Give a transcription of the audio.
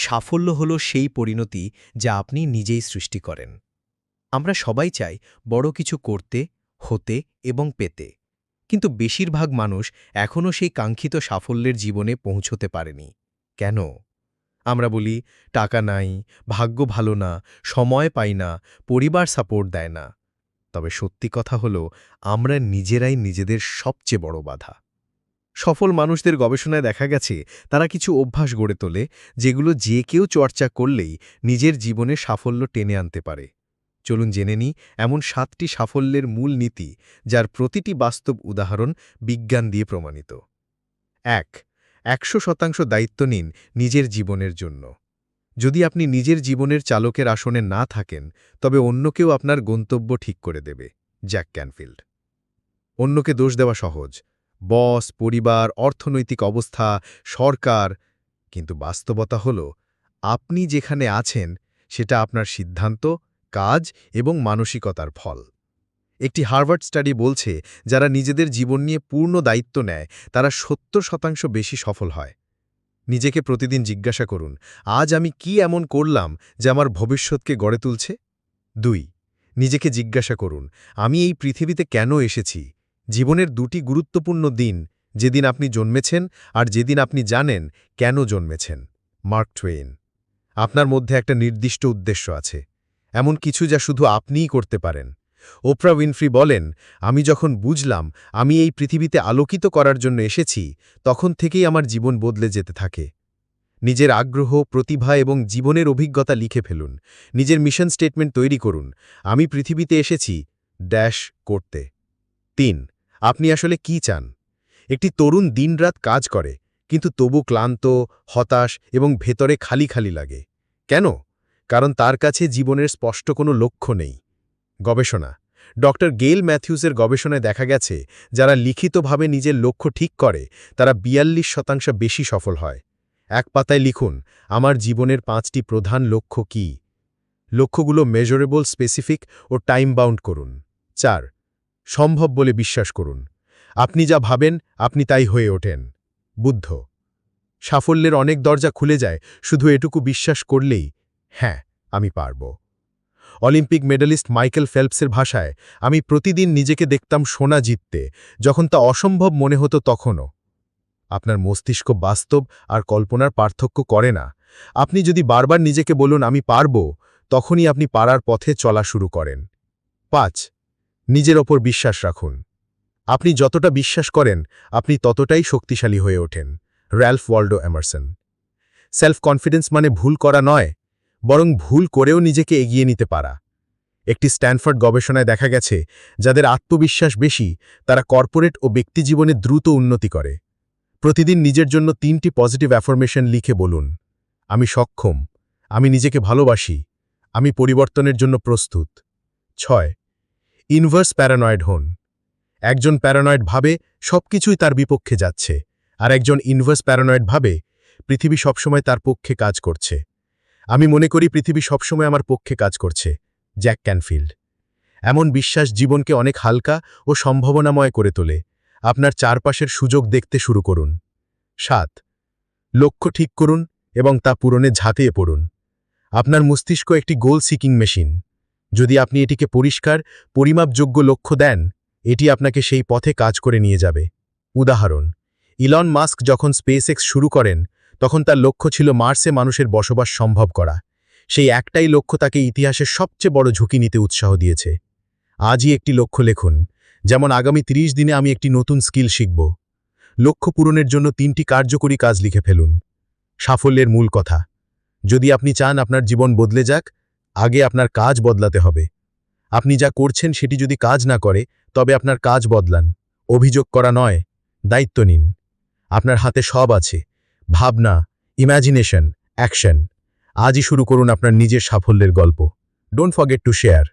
সাফল্য হলো সেই পরিণতি যা আপনি নিজেই সৃষ্টি করেন। আমরা সবাই চাই বড় কিছু করতে, হতে এবং পেতে। কিন্তু বেশিরভাগ মানুষ এখনও সেই কাঙ্ক্ষিত সাফল্যের জীবনে পৌঁছতে পারেনি। কেন? আমরা বলি, টাকা নাই, ভাগ্য ভালো না, সময় পাই না, পরিবার সাপোর্ট দেয় না। তবে সত্যি কথা হলো, আমরা নিজেরাই নিজেদের সবচেয়ে বড় বাধা। সফল মানুষদের গবেষণায় দেখা গেছে, তারা কিছু অভ্যাস গড়ে তোলে, যেগুলো যে কেউ চর্চা করলেই নিজের জীবনে সাফল্য টেনে আনতে পারে। চলুন জেনে নিই, এমন সাতটি সাফল্যের মূল নীতি, যার প্রতিটি বাস্তব উদাহরণ বিজ্ঞান দিয়ে প্রমাণিত। এক, একশো শতাংশ দায়িত্ব নিন নিজের জীবনের জন্য। যদি আপনি নিজের জীবনের চালকের আসনে না থাকেন, তবে অন্য কেউ আপনার গন্তব্য ঠিক করে দেবে, জ্যাক ক্যানফিল্ড। অন্যকে দোষ দেওয়া সহজ। বস, পরিবার, অর্থনৈতিক অবস্থা, সরকার, কিন্তু বাস্তবতা হল, আপনি যেখানে আছেন, সেটা আপনার সিদ্ধান্ত, কাজ এবং মানসিকতার ফল। একটি হার্ভার্ড স্টাডি বলছে, যারা নিজেদের জীবন নিয়ে পূর্ণ দায়িত্ব নেয়, তারা সত্তর শতাংশ বেশি সফল হয়। নিজেকে প্রতিদিন জিজ্ঞাসা করুন, আজ আমি কি এমন করলাম, যে আমার ভবিষ্যৎকে গড়ে তুলছে? দুই, নিজেকে জিজ্ঞাসা করুন, আমি এই পৃথিবীতে কেন এসেছি? জীবনের দুটি গুরুত্বপূর্ণ দিন, যেদিন আপনি জন্মেছেন আর যেদিন আপনি জানেন কেন জন্মেছেন। মার্ক টুয়েন আপনার মধ্যে একটা নির্দিষ্ট উদ্দেশ্য আছে, এমন কিছু যা শুধু আপনিই করতে পারেন। ওপ্রা উইনফ্রি বলেন, আমি যখন বুঝলাম আমি এই পৃথিবীতে আলোকিত করার জন্য এসেছি, তখন থেকেই আমার জীবন বদলে যেতে থাকে। নিজের আগ্রহ, প্রতিভা এবং জীবনের অভিজ্ঞতা লিখে ফেলুন। নিজের মিশন স্টেটমেন্ট তৈরি করুন। আমি পৃথিবীতে এসেছি, ড্যাশ, করতে। তিন আপনি আসলে কি চান? একটি তরুণ দিনরাত কাজ করে, কিন্তু তবু ক্লান্ত, হতাশ এবং ভেতরে খালি খালি লাগে। কেন? কারণ তার কাছে জীবনের স্পষ্ট কোনো লক্ষ্য নেই। গবেষণা। ড গেল ম্যাথিউসের গবেষণায় দেখা গেছে, যারা লিখিতভাবে নিজের লক্ষ্য ঠিক করে, তারা বিয়াল্লিশ শতাংশ বেশি সফল হয়। এক পাতায় লিখুন, আমার জীবনের পাঁচটি প্রধান লক্ষ্য কি? লক্ষ্যগুলো মেজরেবল স্পেসিফিক ও টাইম বাউন্ড করুন। চার সম্ভব বলে বিশ্বাস করুন। আপনি যা ভাবেন, আপনি তাই হয়ে ওঠেন। বুদ্ধ। সাফল্যের অনেক দরজা খুলে যায়, শুধু এটুকু বিশ্বাস করলেই হ্যাঁ আমি পারব। অলিম্পিক মেডালিস্ট মাইকেল ফেল্পসের ভাষায়, আমি প্রতিদিন নিজেকে দেখতাম সোনা জিততে, যখন তা অসম্ভব মনে হতো তখনও। আপনার মস্তিষ্ক বাস্তব আর কল্পনার পার্থক্য করে না। আপনি যদি বারবার নিজেকে বলুন, আমি পারব, তখনই আপনি পারার পথে চলা শুরু করেন। পাঁচ নিজের ওপর বিশ্বাস রাখুন। আপনি যতটা বিশ্বাস করেন, আপনি ততটাই শক্তিশালী হয়ে ওঠেন, Ralph Waldo Emerson self confidence মানে ভুল করা নয়, বরং ভুল করেও নিজেকে এগিয়ে নিতে পারা। একটি স্ট্যানফোর্ড গবেষণায় দেখা গেছে, যাদের আত্মবিশ্বাস বেশি, তারা কর্পোরেট ও ব্যক্তিজীবনে দ্রুত উন্নতি করে। প্রতিদিন নিজের জন্য তিনটি পজিটিভ অ্যাফরমেশন লিখে বলুন, আমি সক্ষম, আমি নিজেকে ভালোবাসি, আমি পরিবর্তনের জন্য প্রস্তুত। ছয় ইনভার্স প্যারানয়েড হন। একজন প্যারানয়েড ভাবে সবকিছুই তার বিপক্ষে যাচ্ছে, আর একজন ইনভার্স প্যারানয়েড ভাবে পৃথিবী সবসময় তার পক্ষে কাজ করছে। আমি মনে করি পৃথিবী সবসময় আমার পক্ষে কাজ করছে, জ্যাক ক্যানফিল্ড। এমন বিশ্বাস জীবনকে অনেক হালকা ও সম্ভাবনাময় করে তোলে। আপনার চারপাশের সুযোগ দেখতে শুরু করুন। সাত, লক্ষ্য ঠিক করুন এবং তা পূরণে ঝাঁপিয়ে পড়ুন। আপনার মস্তিষ্ক একটি গোল সিকিং মেশিন। যদি আপনি এটিকে পরিষ্কার, পরিমাপযোগ্য লক্ষ্য দেন, এটি আপনাকে সেই পথে কাজ করে নিয়ে যাবে। উদাহরণ, ইলন মাস্ক যখন স্পেসএক্স শুরু করেন, তখন তার লক্ষ্য ছিল মার্সে মানুষের বসবাস সম্ভব করা। সেই একটাই লক্ষ্য তাকে ইতিহাসের সবচেয়ে বড় ঝুঁকি নিতে উৎসাহ দিয়েছে। আজই একটি লক্ষ্য লেখুন, যেমন আগামী ৩০ দিনে আমি একটি নতুন স্কিল শিখব। লক্ষ্য পূরণের জন্য তিনটি কার্যকরী কাজ লিখে ফেলুন। সাফল্যের মূল কথা, যদি আপনি চান আপনার জীবন বদলে যাক আগে আপনার কাজ বদলাতে হবে। আপনি যা করছেন সেটি যদি কাজ না করে, তবে আপনার কাজ বদলান। অভিযোগ করা নয়, দায়িত্ব নিন। আপনার হাতে সব আছে। ভাবনা ইম্যাজিনেশন অ্যাকশন আজই শুরু করুন আপনার নিজের সাফল্যের গল্প। Don't forget to share